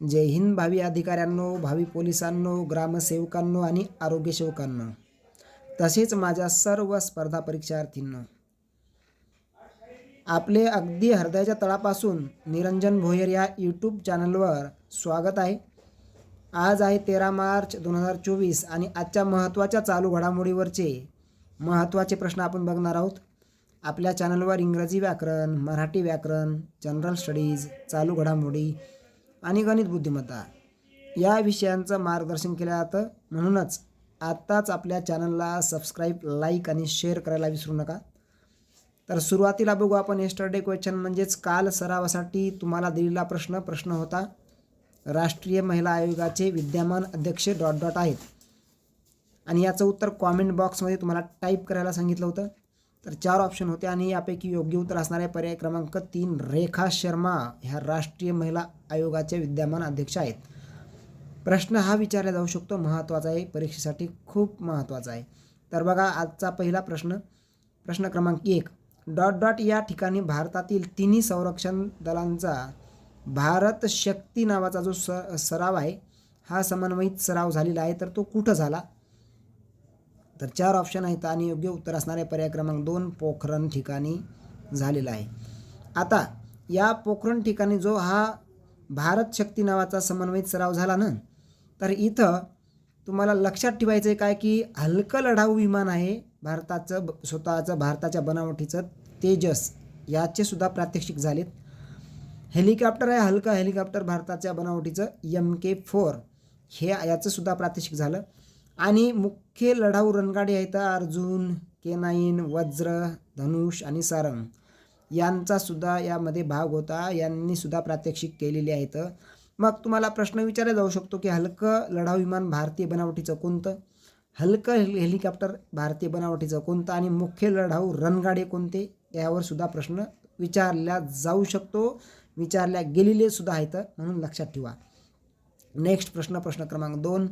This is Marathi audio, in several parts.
जय हिंद भावी अधिकाऱ्यांनो भावी पोलिसांनो ग्रामसेवकांनो आणि आरोग्यसेवकांनो तसेच माझ्या सर्व स्पर्धा परीक्षार्थींनो. आपले अगदी हृदयाच्या तळापासून निरंजन भोयर या यूट्यूब चॅनलवर स्वागत आहे. आज आहे तेरा मार्च दोन हजार चोवीस आणि आजच्या महत्त्वाच्या चालू घडामोडीवरचे महत्त्वाचे प्रश्न आपण बघणार आहोत. आपल्या चॅनलवर इंग्रजी व्याकरण मराठी व्याकरण जनरल स्टडीज चालू घडामोडी आणि गणित बुद्धिमत्ता. या विषयांचं मार्गदर्शन केलं जातं. म्हणूनच आत्ताच आपल्या चॅनलला सबस्क्राईब लाईक आणि शेअर करायला विसरू नका. तर सुरुवातीला बघू आपण एस्टरडे क्वेश्चन म्हणजेच काल सरावासाठी तुम्हाला दिलेला प्रश्न प्रश्न होता राष्ट्रीय महिला आयोगाचे विद्यमान अध्यक्ष डॉट डॉट आहेत. आणि याचं उत्तर कॉमेंट बॉक्समध्ये तुम्हाला टाईप करायला सांगितलं होतं. तर चार ऑप्शन होते आणि यापैकी योग्य उत्तर असणारे पर्याय क्रमांक तीन रेखा शर्मा ह्या राष्ट्रीय महिला आयोगाचे विद्यमान अध्यक्ष आहेत. प्रश्न हा विचारला जाऊ शकतो महत्त्वाचा आहे. परीक्षेसाठी खूप महत्त्वाचा आहे. तर बघा आजचा पहिला प्रश्न प्रश्न क्रमांक एक. डॉट डॉट या ठिकाणी भारतातील तिन्ही संरक्षण दलांचा भारत शक्ती नावाचा जो स सराव आहे हा समन्वयित सराव झालेला आहे. तर तो कुठं झाला? तर चार ऑप्शन आहेत आणि योग्य उत्तर असणारे पर्याय क्रमांक दोन पोखरण ठिकाणी झालेला आहे. आता या पोखरण ठिकाणी जो हा भारत शक्ती नावाचा समन्वयित सराव झाला ना तर इथं तुम्हाला लक्षात ठेवायचं आहे काय की हलकं लढाऊ विमान आहे भारताचं ब- स्वतःचं भारताच्या बनावटीचं तेजस याचे सुद्धा प्रात्यक्षिक झालेत. हेलिकॉप्टर आहे हलकं हेलिकॉप्टर भारताच्या बनावटीचं एम के फोर हे याचं सुद्धा प्रात्यक्षिक झालं. आणि मुख्य लढाऊ रणगाडी आहेत अर्जुन केनाईन वज्र धनुष आणि सारंग. यांचा सुद्धा यामध्ये भाग होता. यांनी सुद्धा प्रात्यक्षिक केलेले आहेत. मग तुम्हाला प्रश्न विचारला जाऊ शकतो की हलकं लढाऊ विमान भारतीय बनावटीचं कोणतं? हलकं हेलिकॉप्टर भारतीय बनावटीचं कोणतं? आणि मुख्य लढाऊ रणगाडे कोणते? यावर सुद्धा प्रश्न विचारला जाऊ शकतो. विचारल्या गेलेले सुद्धा आहेत म्हणून लक्षात ठेवा. नेक्स्ट प्रश्न प्रश्न क्रमांक दोन.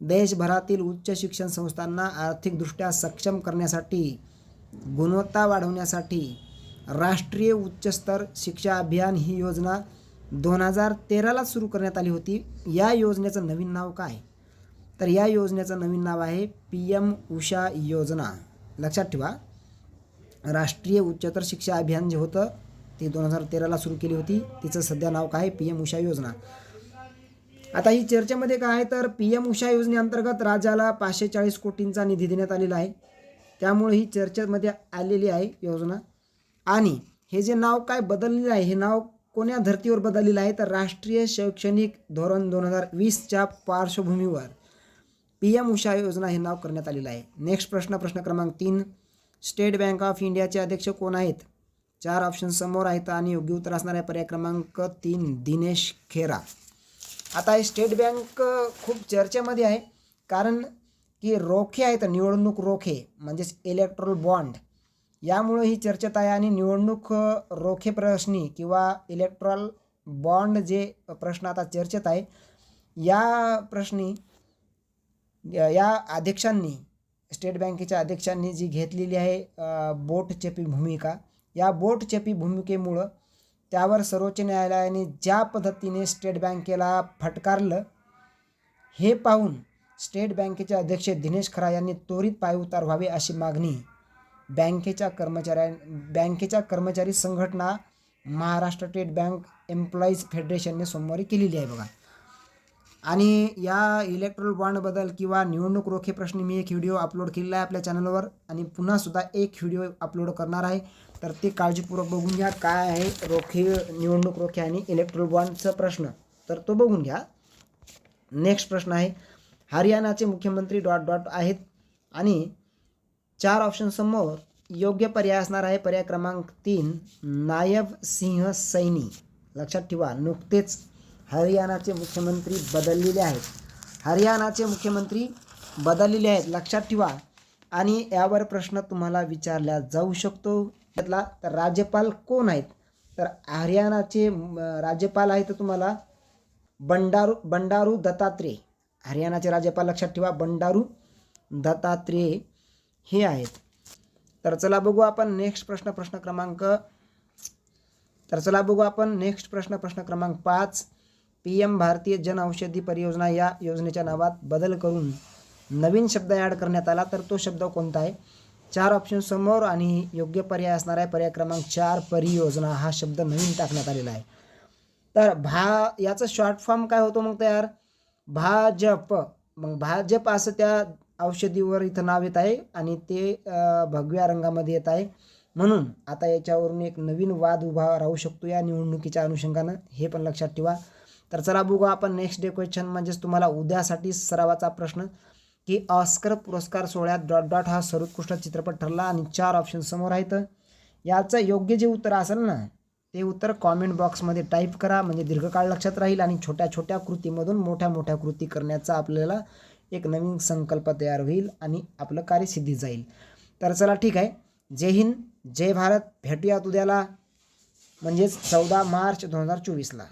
देशभरातील उच्च शिक्षण संस्थांना आर्थिकदृष्ट्या सक्षम करण्यासाठी गुणवत्ता वाढवण्यासाठी राष्ट्रीय उच्चस्तर शिक्षा अभियान ही योजना दोन हजार तेराला सुरू करण्यात आली होती. या योजनेचं नवीन नाव काय? तर या योजनेचं नवीन नाव आहे पी एम उषा योजना. लक्षात ठेवा राष्ट्रीय उच्चतर शिक्षा अभियान जे होतं ते दोन हजार तेराला सुरू केली होती. तिचं सध्या नाव काय? पी एम उषा योजना. आता ही चर्चेमध्ये काय आहे तर पी एम उषा योजनेअंतर्गत राज्याला पाचशे चाळीस कोटींचा निधी देण्यात आलेला आहे. त्यामुळे ही चर्चेमध्ये आलेली आहे योजना. आणि हे जे नाव काय बदललेलं आहे हे नाव कोण्या धर्तीवर बदललेलं आहे तर राष्ट्रीय शैक्षणिक धोरण दोन हजार वीसच्या पार्श्वभूमीवर पी एम उषा योजना हे नाव करण्यात आलेलं आहे. नेक्स्ट प्रश्न प्रश्न क्रमांक तीन. स्टेट बँक ऑफ इंडियाचे अध्यक्ष कोण आहेत? चार ऑप्शन समोर आहेत आणि योग्य उत्तर असणार आहे. पर्याय क्रमांक तीन दिनेश खेरा. आता हे स्टेट बँक खूप चर्चेमध्ये आहे. कारण की रोखे आहेत निवडणूक रोखे म्हणजेच इलेक्ट्रॉल बॉन्ड यामुळे ही चर्चेत आहे आणि निवडणूक रोखे प्रश्नी किंवा इलेक्ट्रॉल बॉन्ड जे प्रश्न आता चर्चेत आहे या प्रश्नी या अध्यक्षांनी स्टेट बँकेच्या अध्यक्षांनी जी घेतलेली आहे बोटचेपी भूमिका या बोटचेपी भूमिकेमुळं त्यावर सर्वोच्च न्यायालयाने ज्या पद्धतीने स्टेट बँकेला फटकारलं हे पाहून स्टेट बँकेचे अध्यक्ष दिनेश खरा यांनी त्वरित पायउतार व्हावे अशी मागणी बँकेच्या कर्मचाऱ्यां बँकेच्या कर्मचारी संघटना महाराष्ट्र स्टेट बँक एम्प्लॉईज फेडरेशनने सोमवारी केलेली आहे बघा. आणि या इलेक्ट्रॉल बॉन्डबद्दल किंवा निवडणूक रोखे प्रश्नी मी एक व्हिडिओ अपलोड केलेला आहे आपल्या चॅनलवर आणि पुन्हा सुद्धा एक व्हिडिओ अपलोड करणार आहे. तर ते काळजीपूर्वक बघून घ्या काय आहे रोखे निवडणूक रोखे आणि इलेक्ट्रॉल बॉन्डचा प्रश्न. तर तो बघून घ्या. नेक्स्ट प्रश्न आहे हरियाणाचे मुख्यमंत्री डॉट डॉट आहेत आणि चार ऑप्शनसमोर योग्य पर्याय असणार आहे. पर्याय क्रमांक तीन नायब सिंह सैनी. लक्षात ठेवा नुकतेच हरियाणाचे मुख्यमंत्री बदललेले आहेत. हरियाणाचे मुख्यमंत्री बदललेले आहेत. लक्षात ठेवा. आणि यावर प्रश्न तुम्हाला विचारला जाऊ शकतो. त्यातला तर राज्यपाल कोण आहेत? तर हरियाणाचे राज्यपाल आहेत तुम्हाला बंडारू बंडारू दत्तात्रेय. हरियाणाचे राज्यपाल लक्षात ठेवा. बंडारू दत्तात्रेय हे आहेत. तर चला बघू आपण नेक्स्ट प्रश्न प्रश्न क्रमांक. तर चला बघू आपण नेक्स्ट प्रश्न प्रश्न क्रमांक पाच. पी एम भारतीय जन औषधी परियोजना या योजनेच्या नावात बदल करून नवीन शब्द ॲड करण्यात आला. तर तो शब्द कोणता आहे? चार ऑप्शन समोर आणि योग्य पर्याय असणार आहे पर्याय क्रमांक चार परियोजना हा शब्द नवीन टाकण्यात आलेला आहे. तर भा याचं शॉर्ट फॉर्म काय होतो मग तयार? भाजप. मग भाजप असं त्या औषधीवर इथं नाव येत आहे आणि ते भगव्या रंगामध्ये येत आहे. म्हणून आता याच्यावरून एक नवीन वाद उभा राहू शकतो या निवडणुकीच्या अनुषंगानं. हे पण लक्षात ठेवा. तर चला बघू आपण नेक्स्ट डे क्वेश्चन म्हणजेच तुम्हाला उद्यासाठी सरावाचा प्रश्न की ऑस्कर पुरस्कार सोहळ्यात डॉट डॉट हा सर्वोत्कृष्ट चित्रपट ठरला आणि चार ऑप्शन समोर आहेत. याचं योग्य जे उत्तर असेल ना ते उत्तर कॉमेंट बॉक्समध्ये टाईप करा म्हणजे दीर्घकाळ लक्षात राहील आणि छोट्या छोट्या कृतीमधून मोठ्या मोठ्या कृती करण्याचा आपल्याला एक नवीन संकल्प तयार होईल आणि आपलं कार्य सिद्धी जाईल. तर चला ठीक आहे. जय हिंद जय भारत. भेटूयात उद्याला म्हणजेच चौदा मार्च दोन हजार चोवीसला.